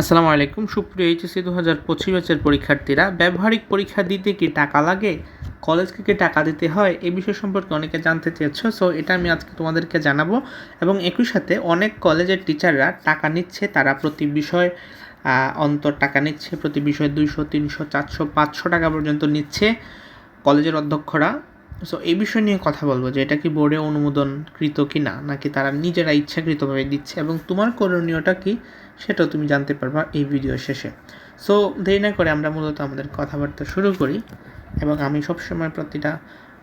আসসালামু আলাইকুম। সুপ্রিয় এইচএসসি দু হাজার পঁচিশ ব্যাচের পরীক্ষার্থীরা, ব্যবহারিক পরীক্ষা দিতে কি টাকা লাগে? কলেজকে কি টাকা দিতে হয়? এই বিষয় সম্পর্কে অনেকে জানতে চেয়েছো, সো এটা আমি আজকে তোমাদেরকে জানাব। এবং একই সাথে অনেক কলেজের টিচাররা টাকা নিচ্ছে, তারা প্রতি বিষয় অন্তর টাকা নিচ্ছে, প্রতি বিষয়ে দুইশো, তিনশো, চারশো, পাঁচশো টাকা পর্যন্ত নিচ্ছে কলেজের অধ্যক্ষরা। সো এই বিষয় নিয়ে কথা বলব যে এটা কি বোর্ডে অনুমোদনকৃত কি না নাকি তারা নিজেরা ইচ্ছাকৃতভাবে দিচ্ছে, এবং তোমার করণীয়টা কি? সেটাও তুমি জানতে পারবা এই ভিডিও শেষে। সো দেরি না করে আমরা মূলত আমাদের কথাবার্তা শুরু করি এবং আমি সবসময় প্রতিটা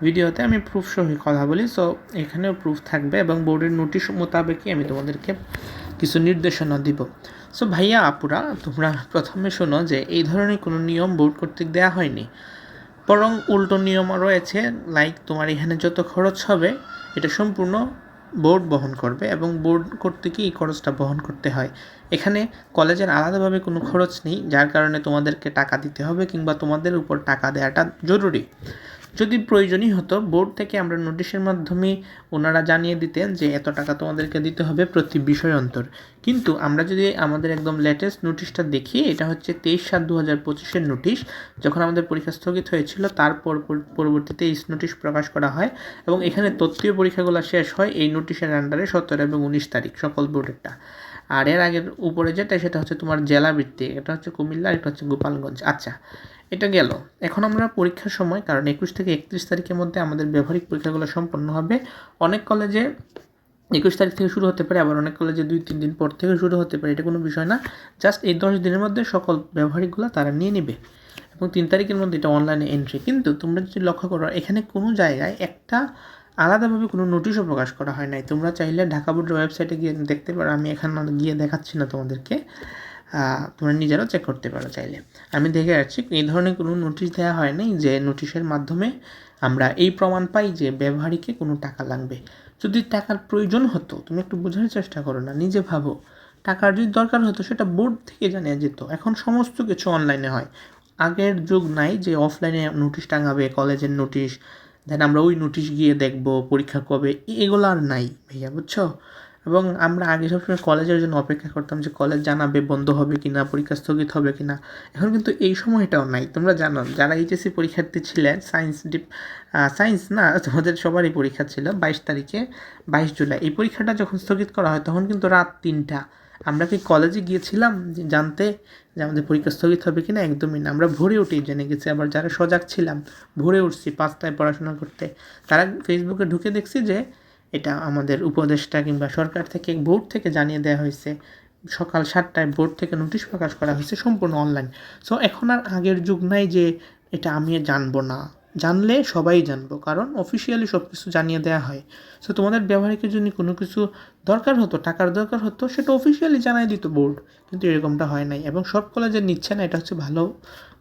ভিডিওতে আমি প্রুফ সহ কথা বলি। সো এখানেও প্রুফ থাকবে এবং বোর্ডের নোটিশ মোতাবেকই আমি তোমাদেরকে কিছু নির্দেশনা দিব। সো ভাইয়া, আপুরা, তোমরা প্রথমে শোনো যে এই ধরনের কোনো নিয়ম বোর্ড কর্তৃক দেওয়া হয়নি। বরং উল্টো নিয়ম রয়েছে লাইক তোমার এখানে যত খরচ হবে, এটা সম্পূর্ণ বোর্ড বহন করবে এবং বোর্ড করতে গিয়ে এই খরচটা বহন করতে হয়। এখানে কলেজের আলাদাভাবে কোনো খরচ নেই, যার কারণে তোমাদেরকে টাকা দিতে হবে কিংবা তোমাদের উপর টাকা দেওয়াটা জরুরি। যদি প্রয়োজনই হতো, বোর্ড থেকে আমরা নোটিশের মাধ্যমে ওনারা জানিয়ে দিতেন যে এত টাকা তোমাদেরকে দিতে হবে প্রতি বিষয় অন্তর। কিন্তু আমরা যদি আমাদের একদম লেটেস্ট নোটিশটা দেখি, এটা হচ্ছে তেইশ সাত দু হাজার পঁচিশের নোটিশ, যখন আমাদের পরীক্ষা স্থগিত হয়েছিল, তারপর পর- পরবর্তীতে এই নোটিশ প্রকাশ করা হয় এবং এখানে তত্ত্বীয় পরীক্ষাগুলো শেষ হয় এই নোটিশের আন্ডারে সতেরো এবং উনিশ তারিখ সকল বোর্ডেরটা। আর এর আগের উপরে যেটা, সেটা হচ্ছে তোমার জেলা ভিত্তিক এটা হচ্ছে কুমিল্লা এটা হচ্ছে গোপালগঞ্জ। আচ্ছা এটা গেল। এখন আমরা পরীক্ষার সময়, কারণ একুশ থেকে একত্রিশ তারিখের মধ্যে আমাদের ব্যবহারিক পরীক্ষাগুলো সম্পন্ন হবে। অনেক কলেজে একুশ তারিখ থেকে শুরু হতে পারে, আবার অনেক কলেজে দুই, তিন দিন পর থেকে শুরু হতে পারে, এটা কোনো বিষয় না। জাস্ট এই দশ দিনের মধ্যে সকল ব্যবহারিকগুলো তারা নিয়ে নেবে। এবং তিন তারিখের মধ্যে এটা অনলাইনে এন্ট্রি কিন্তু তোমরা যদি লক্ষ্য করো, এখানে কোনো জায়গায় একটা আলাদাভাবে কোনো নোটিশও প্রকাশ করা হয় নাই। তোমরা চাইলে ঢাকা বোর্ডের ওয়েবসাইটে গিয়ে দেখতে পারো, আমি এখানে গিয়ে দেখাচ্ছি না তোমাদেরকে। তোমরা নিজেরাও চেক করতে পারো চাইলে। আমি দেখে যাচ্ছি এই ধরনের কোনো নোটিশ দেওয়া হয় নাই যে নোটিশের মাধ্যমে আমরা এই প্রমাণ পাই যে ব্যবহারিকে কোনো টাকা লাগবে। যদি টাকার প্রয়োজন হতো, তুমি একটু বোঝার চেষ্টা করো না, নিজে ভাবো। টাকার যদি দরকার হতো, সেটা বোর্ড থেকে জানিয়ে যেত। এখন সমস্ত কিছু অনলাইনে হয়। আগের যুগ নাই যে অফলাইনে নোটিশ টাঙাবে, কলেজের নোটিশ দেন আমরা ওই নোটিশ গিয়ে দেখব পরীক্ষা কবে। এগুলো আর নাই ভাইয়া, বুঝছ? এবং আমরা আগে সবসময় কলেজের জন্য অপেক্ষা করতাম যে কলেজ জানাবে বন্ধ হবে কি না পরীক্ষা স্থগিত হবে কি না এখন কিন্তু এই সময়টাও নাই। তোমরা জানো, যারা এইচএসসি পরীক্ষার্থী ছিলেন সায়েন্স ডিপ সায়েন্স না, তোমাদের সবারই পরীক্ষা ছিল বাইশ তারিখে, বাইশ জুলাই। এই পরীক্ষাটা যখন স্থগিত করা হয়, তখন কিন্তু রাত তিনটা আমরা কি কলেজে গিয়েছিলাম জানতে যে আমাদের পরীক্ষা স্থগিত হবে কিনা? একদমই না। আমরা ভোরে উঠেই জেনে গেছি। আবার যারা সজাগ ছিলাম, ভোরে উঠছি পাঁচটায় পড়াশোনা করতে। তারা ফেসবুকে ঢুকে দেখছি যে এটা আমাদের উপদেষ্টা কিংবা সরকার থেকে বোর্ড থেকে জানিয়ে দেওয়া হয়েছে। সকাল সাতটায় বোর্ড থেকে নোটিশ প্রকাশ করা হয়েছে সম্পূর্ণ অনলাইন সো এখন আর আগের যুগ নাই যে এটা আমি জানব না। জানলে সবাই জানব, কারণ অফিসিয়ালি সব কিছু জানিয়ে দেওয়া হয়। সো তোমাদের ব্যবহারিকের জন্য কোনো কিছু দরকার হতো, টাকার দরকার হতো, সেটা অফিসিয়ালি জানাই দিত বোর্ড কিন্তু এরকমটা হয় নাই। এবং সব কলেজের নিচ্ছে না, এটা হচ্ছে ভালো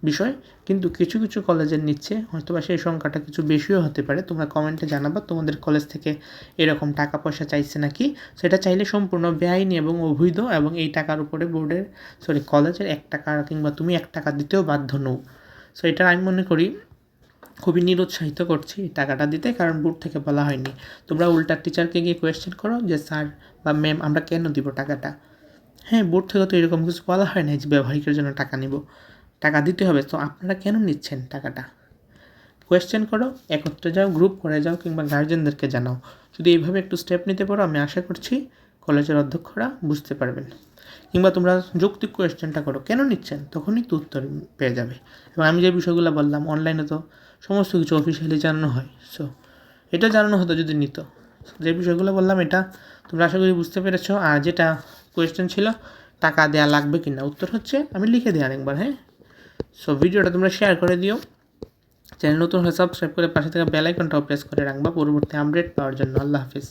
বিষয়, কিন্তু কিছু কিছু কলেজের নিচ্ছে হয়তো বা সেই সংখ্যাটা কিছু বেশিও হতে পারে। তোমরা কমেন্টে জানাবা, তোমাদের কলেজ থেকে এরকম টাকা পয়সা চাইছে নাকি? সেটা চাইলে সম্পূর্ণ বেআইনি এবং অবৈধ, এবং এই টাকার উপরে বোর্ডের সরি কলেজের এক টাকা কিংবা তুমি এক টাকা দিতেও বাধ্য নও। সো এটা আমি মনে করি খুবই নিরুৎসাহিত করছি টাকাটা দিতে, কারণ বোর্ড থেকে বলা হয়নি। তোমরা উল্টা টিচারকে গিয়ে কোয়েশ্চেন করো যে, স্যার বা ম্যাম আমরা কেন দিব টাকাটা? হ্যাঁ বোর্ড থেকে তো এরকম কিছু বলা হয় না যে, ব্যবহারিকের জন্য টাকা নিব। টাকা দিতে হবে। তো আপনারা কেন নিচ্ছেন টাকাটা? কোয়েশ্চেন করো, একত্রে যাও গ্রুপ করে যাও, কিংবা গার্জেনদেরকে জানাও। যদি এইভাবে একটু স্টেপ নিতে পারো, আমি আশা করছি কলেজের অধ্যক্ষরা বুঝতে পারবেন। কিংবা তোমরা যৌক্তিক কোয়েশ্চেনটা করো, কেন নিচ্ছেন? তখনই তো উত্তর পেয়ে যাবে। এবং আমি যে বিষয়গুলো বললাম অনলাইনে তো সমস্ত কিছু অফিসিয়ালি জানানো হয়। সো এটা জানানো হতো যদি নিত। যে বিষয়গুলো বললাম, এটা তোমরা আশা করি বুঝতে পেরেছ। আর যেটা কোয়েশ্চেন ছিল, টাকা দেওয়া লাগবে কি না উত্তর হচ্ছে, আমি লিখে দিই আরেকবার হ্যাঁ? সো ভিডিওটা তোমরা শেয়ার করে দিও। চ্যানেল নতুন হয়ে সাবস্ক্রাইব করে পাশে থাকা বেল আইকনটাও প্রেস করে রাখবা। পরবর্তী আপডেট পাওয়ার জন্য। আল্লাহ হাফিজ।